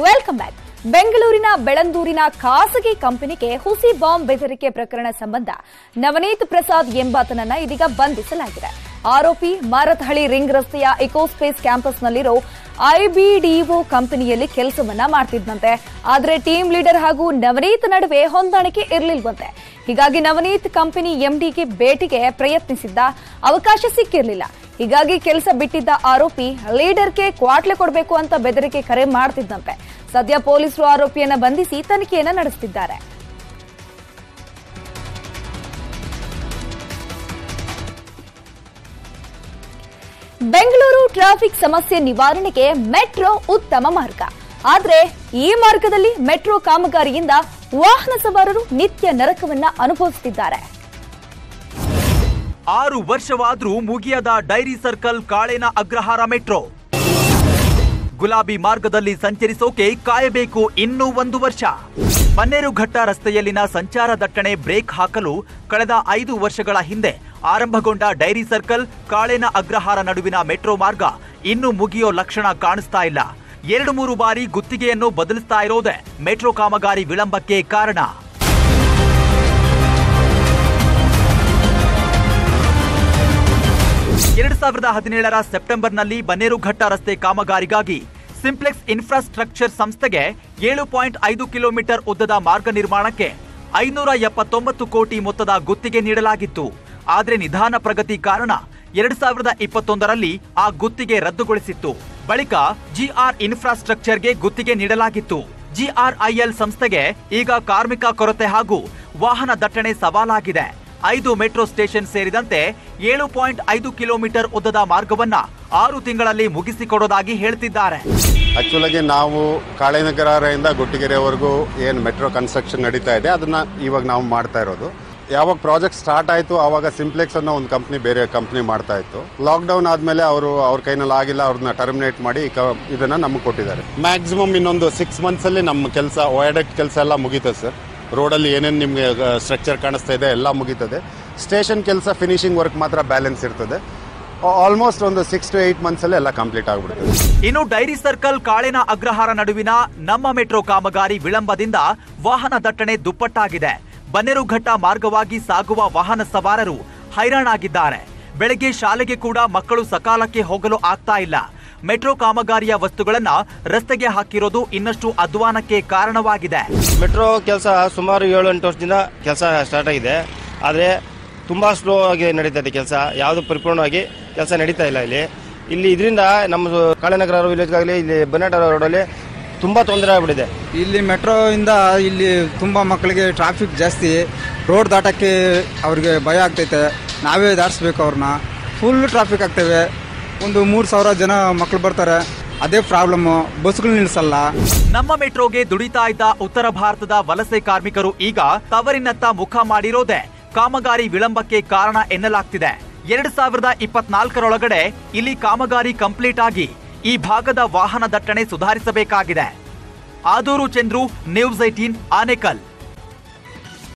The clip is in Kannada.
ವೆಲ್ಕಮ್ ಬ್ಯಾಕ್ ಬೆಂಗಳೂರಿನ ಬೆಳಂದೂರಿನ ಖಾಸಗಿ ಕಂಪನಿಗೆ ಹುಸಿ ಬಾಂಬ್ ಬೆದರಿಕೆ ಪ್ರಕರಣ ಸಂಬಂಧ ನವನೀತ್ ಪ್ರಸಾದ್ ಎಂಬಾತನನ್ನ ಇದೀಗ ಬಂಧಿಸಲಾಗಿದೆ. ಆರೋಪಿ ಮಾರತ್ಹಳ್ಳಿ ರಿಂಗ್ ರಸ್ತೆಯ ಇಕೋಸ್ಪೇಸ್ ಕ್ಯಾಂಪಸ್ನಲ್ಲಿರೋ ಐಬಿಡಿಒ ಕಂಪನಿಯಲ್ಲಿ ಕೆಲಸವನ್ನ ಮಾಡ್ತಿದ್ದಂತೆ ಆದರೆ ಟೀಮ್ ಲೀಡರ್ ಹಾಗೂ ನವನೀತ್ ನಡುವೆ ಹೊಂದಾಣಿಕೆ ಇರಲಿಲ್ವಂತೆ. ಹೀಗಾಗಿ ನವನೀತ್ ಕಂಪನಿ ಎಂಡಿಗೆ ಭೇಟಿಗೆ ಪ್ರಯತ್ನಿಸಿದ್ದ ಅವಕಾಶ ಸಿಕ್ಕಿರಲಿಲ್ಲ. ಹೀಗಾಗಿ ಕೆಲಸ ಬಿಟ್ಟಿದ್ದ ಆರೋಪಿ ಲೀಡರ್ಗೆ ಕ್ವಾಟ್ಲೆ ಕೊಡಬೇಕು ಅಂತ ಬೆದರಿಕೆ ಕರೆ ಮಾಡ್ತಿದ್ದಂತೆ. ಸದ್ಯ ಪೊಲೀಸರು ಆರೋಪಿಯನ್ನ ಬಂಧಿಸಿ ತನಿಖೆಯನ್ನ ನಡೆಸುತ್ತಿದ್ದಾರೆ ಬೆಂಗಳೂರು ಟ್ರಾಫಿಕ್ ಸಮಸ್ಯೆ ನಿವಾರಣೆಗೆ ಮೆಟ್ರೋ ಉತ್ತಮ ಮಾರ್ಗ. ಆದರೆ ಈ ಮಾರ್ಗದಲ್ಲಿ ಮೆಟ್ರೋ ಕಾಮಗಾರಿಯಿಂದ ವಾಹನ ಸವಾರರು ನಿತ್ಯ ನರಕವನ್ನ ಅನುಭವಿಸುತ್ತಿದ್ದಾರೆ ಆರು ವರ್ಷವಾದ್ರೂ ಮುಗಿಯದ dairy circle Kalena Agrahara metro. ಗುಲಾಬಿ ಮಾರ್ಗದಲ್ಲಿ ಸಂಚರಿಸೋಕೆ ಕಾಯಬೇಕು ಇನ್ನೂ ಒಂದು ವರ್ಷ. ಬನ್ನೇರುಘಟ್ಟ ರಸ್ತೆಯಲ್ಲಿನ ಸಂಚಾರ ದಟ್ಟಣೆ ಬ್ರೇಕ್ ಹಾಕಲು ಕಳೆದ ಐದು ವರ್ಷಗಳ ಹಿಂದೆ ಆರಂಭಗೊಂಡ ಡೈರಿ ಸರ್ಕಲ್ ಕಾಳೇನ ಅಗ್ರಹಾರ ನಡುವಿನ ಮೆಟ್ರೋ ಮಾರ್ಗ ಇನ್ನೂ ಮುಗಿಯೋ ಲಕ್ಷಣ ಕಾಣಿಸ್ತಾ ಇಲ್ಲ. ಎರಡು ಮೂರು ಬಾರಿ ಗುತ್ತಿಗೆಯನ್ನು ಬದಲಿಸ್ತಾ ಇರೋದೇ ಮೆಟ್ರೋ ಕಾಮಗಾರಿ ವಿಳಂಬಕ್ಕೆ ಕಾರಣ. ಸಾವಿರದ ಹದಿನೇಳರ ಸೆಪ್ಟೆಂಬರ್ನಲ್ಲಿ ಬನ್ನೇರುಘಟ್ಟ ರಸ್ತೆ ಕಾಮಗಾರಿಗಾಗಿ ಸಿಂಪ್ಲೆಕ್ಸ್ ಇನ್ಫ್ರಾಸ್ಟ್ರಕ್ಚರ್ ಸಂಸ್ಥೆಗೆ ಏಳು ಪಾಯಿಂಟ್ ಐದು ಕಿಲೋಮೀಟರ್ ಉದ್ದದ ಮಾರ್ಗ ನಿರ್ಮಾಣಕ್ಕೆ ಐನೂರ ಎಪ್ಪತ್ತೊಂಬತ್ತು ಕೋಟಿ ಮೊತ್ತದ ಗುತ್ತಿಗೆ ನೀಡಲಾಗಿತ್ತು. ಆದರೆ ನಿಧಾನ ಪ್ರಗತಿ ಕಾರಣ ಎರಡ್ ಸಾವಿರದ ಇಪ್ಪತ್ತೊಂದರಲ್ಲಿ ಆ ಗುತ್ತಿಗೆ ರದ್ದುಗೊಳಿಸಿತ್ತು. ಬಳಿಕ ಜಿಆರ್ ಇನ್ಫ್ರಾಸ್ಟ್ರಕ್ಚರ್ಗೆ ಗುತ್ತಿಗೆ ನೀಡಲಾಗಿತ್ತು. ಜಿಆರ್ಐಎಲ್ ಸಂಸ್ಥೆಗೆ ಈಗ ಕಾರ್ಮಿಕ ಕೊರತೆ ಹಾಗೂ ವಾಹನ ದಟ್ಟಣೆ ಸವಾಲಾಗಿದೆ. ಐದು ಮೆಟ್ರೋ ಸ್ಟೇಷನ್ ಸೇರಿದಂತೆ ಏಳು ಪಾಯಿಂಟ್ ಐದು ಕಿಲೋಮೀಟರ್ ಉದ್ದದ ಮಾರ್ಗವನ್ನ ಆರು ತಿಂಗಳಲ್ಲಿ ಮುಗಿಸಿಕೊಡೋದಾಗಿ ಹೇಳ್ತಿದ್ದಾರೆ. ಆಕ್ಚುಲ್ ಆಗಿ ನಾವು ಕಾಳೆನಗರದಿಂದ ಗುಟ್ಟಿಗೆರೆವರೆಗೂ ಏನು ಮೆಟ್ರೋ ಕನ್ಸ್ಟ್ರಕ್ಷನ್ ನಡೀತಾ ಇದೆ, ಅದನ್ನ ಇವಾಗ ನಾವು ಮಾಡ್ತಾ ಇರೋದು. ಯಾವಾಗ ಪ್ರಾಜೆಕ್ಟ್ ಸ್ಟಾರ್ಟ್ ಆಯಿತು, ಆವಾಗ ಸಿಂಪ್ಲೆಕ್ಸ್ ಅನ್ನೋ ಒಂದು ಕಂಪ್ನಿ ಬೇರೆ ಕಂಪ್ನಿ ಮಾಡ್ತಾ ಇತ್ತು. ಲಾಕ್ಡೌನ್ ಆದಮೇಲೆ ಅವರು ಅವ್ರ ಕೈನಲ್ಲಿ ಆಗಿಲ್ಲ, ಅವ್ರನ್ನ ಟರ್ಮಿನೇಟ್ ಮಾಡಿ ಇದನ್ನ ನಮಗೆ ಕೊಟ್ಟಿದ್ದಾರೆ. ಮ್ಯಾಕ್ಸಿಮಮ್ ಇನ್ನೊಂದು ಸಿಕ್ಸ್ ಮಂತ್ಸಲ್ಲಿ ನಮ್ಮ ಕೆಲಸ ಒಯಡಕ್ಟ್ ಕೆಲಸ ಎಲ್ಲ ಮುಗೀತದೆ ಸರ್. ರೋಡಲ್ಲಿ ಏನೇನು ನಿಮಗೆ ಸ್ಟ್ರಕ್ಚರ್ ಕಾಣಿಸ್ತಾ ಇದೆ ಎಲ್ಲ ಮುಗೀತದೆ. ಸ್ಟೇಷನ್ ಕೆಲಸ ಫಿನಿಶಿಂಗ್ ವರ್ಕ್ ಮಾತ್ರ ಬ್ಯಾಲೆನ್ಸ್ ಇರ್ತದೆ. ಆಲ್ಮೋಸ್ಟ್ ಒಂದು ಸಿಕ್ಸ್ ಟು ಏಯ್ಟ್ ಮಂತ್ಸಲ್ಲಿ ಎಲ್ಲ ಕಂಪ್ಲೀಟ್ ಆಗಿಬಿಡ್ತದೆ. ಇನ್ನು ಡೈರಿ ಸರ್ಕಲ್ ಕಾಳಿನ ಅಗ್ರಹಾರ ನಡುವಿನ ನಮ್ಮ ಮೆಟ್ರೋ ಕಾಮಗಾರಿ ವಿಳಂಬದಿಂದ ವಾಹನ ದಟ್ಟಣೆ ದುಪ್ಪಟ್ಟಾಗಿದೆ. ಬನ್ನೇರುಘಟ್ಟ ಮಾರ್ಗವಾಗಿ ಸಾಗುವ ವಾಹನ ಸವಾರರು ಹೈರಾಣಾಗಿದ್ದಾರೆ. ಬೆಳಗ್ಗೆ ಶಾಲೆಗೆ ಕೂಡ ಮಕ್ಕಳು ಸಕಾಲಕ್ಕೆ ಹೋಗಲು ಆಗ್ತಾ ಇಲ್ಲ. ಮೆಟ್ರೋ ಕಾಮಗಾರಿಯ ವಸ್ತುಗಳನ್ನ ರಸ್ತೆಗೆ ಹಾಕಿರೋದು ಇನ್ನಷ್ಟು ಅಧ್ವಾನಕ್ಕೆ ಕಾರಣವಾಗಿದೆ. ಮೆಟ್ರೋ ಕೆಲಸ ಸುಮಾರು ಏಳು ಎಂಟು ವರ್ಷದಿಂದ ಕೆಲಸ ಸ್ಟಾರ್ಟ್ ಆಗಿದೆ. ಆದರೆ ತುಂಬ ಸ್ಲೋ ಆಗಿ ನಡೀತಾ ಇದೆ ಕೆಲಸ. ಯಾವುದು ಪರಿಪೂರ್ಣವಾಗಿ ಕೆಲಸ ನಡೀತಾ ಇಲ್ಲ ಇಲ್ಲಿ. ಇಲ್ಲಿ ಇದರಿಂದ ನಮ್ಮ ಕಾಳೆನಗರ ವಿಲೇಜ್ಗಾಗಲಿ ಇಲ್ಲಿ ಬನ್ನಾಟ ರೋಡಲ್ಲಿ ತುಂಬ ತೊಂದರೆ ಆಗ್ಬಿಟ್ಟಿದೆ. ಇಲ್ಲಿ ಮೆಟ್ರೋ ಇಂದ ಇಲ್ಲಿ ತುಂಬ ಮಕ್ಕಳಿಗೆ ಟ್ರಾಫಿಕ್ ಜಾಸ್ತಿ. ರೋಡ್ ದಾಟಕ್ಕೆ ಅವ್ರಿಗೆ ಭಯ ಆಗ್ತೈತೆ. ನಾವೇ ದಾಟಿಸ್ಬೇಕು ಅವ್ರನ್ನ. ಫುಲ್ ಟ್ರಾಫಿಕ್ ಆಗ್ತೇವೆ. ಒಂದು ಮೂರು ಸಾವಿರ ಜನ ಮಕ್ಳು ಬರ್ತಾರೆ. ಅದೇ ಪ್ರಾಬ್ಲಮ್ ಬಸ್ಗಳು ನಿಲ್ಲಿಸಲ್ಲ ನಮ್ಮ ಮೆಟ್ರೋಗೆ ದುಡಿತಾ ಇದ್ದ ಉತ್ತರ ಭಾರತದ ವಲಸೆ ಕಾರ್ಮಿಕರು ಈಗ ತವರಿನತ್ತ ಮುಖ ಮಾಡಿರೋದೇ. ಕಾಮಗಾರಿ ವಿಳಂಬಕ್ಕೆ ಕಾರಣ ಎನ್ನಲಾಗ್ತಿದೆ. ಎರಡ್ ಸಾವಿರದ ಇಪ್ಪತ್ನಾಲ್ಕರೊಳಗಡೆ ಇಲ್ಲಿ ಕಾಮಗಾರಿ ಕಂಪ್ಲೀಟ್ ಆಗಿ ಈ ಭಾಗದ ವಾಹನ ದಟ್ಟಣೆ ಸುಧಾರಿಸಬೇಕಾಗಿದೆ. ಆದೂರು ಚಂದ್ರು, ನ್ಯೂಸ್ ಏಟೀನ್ ಆನೇಕಲ್.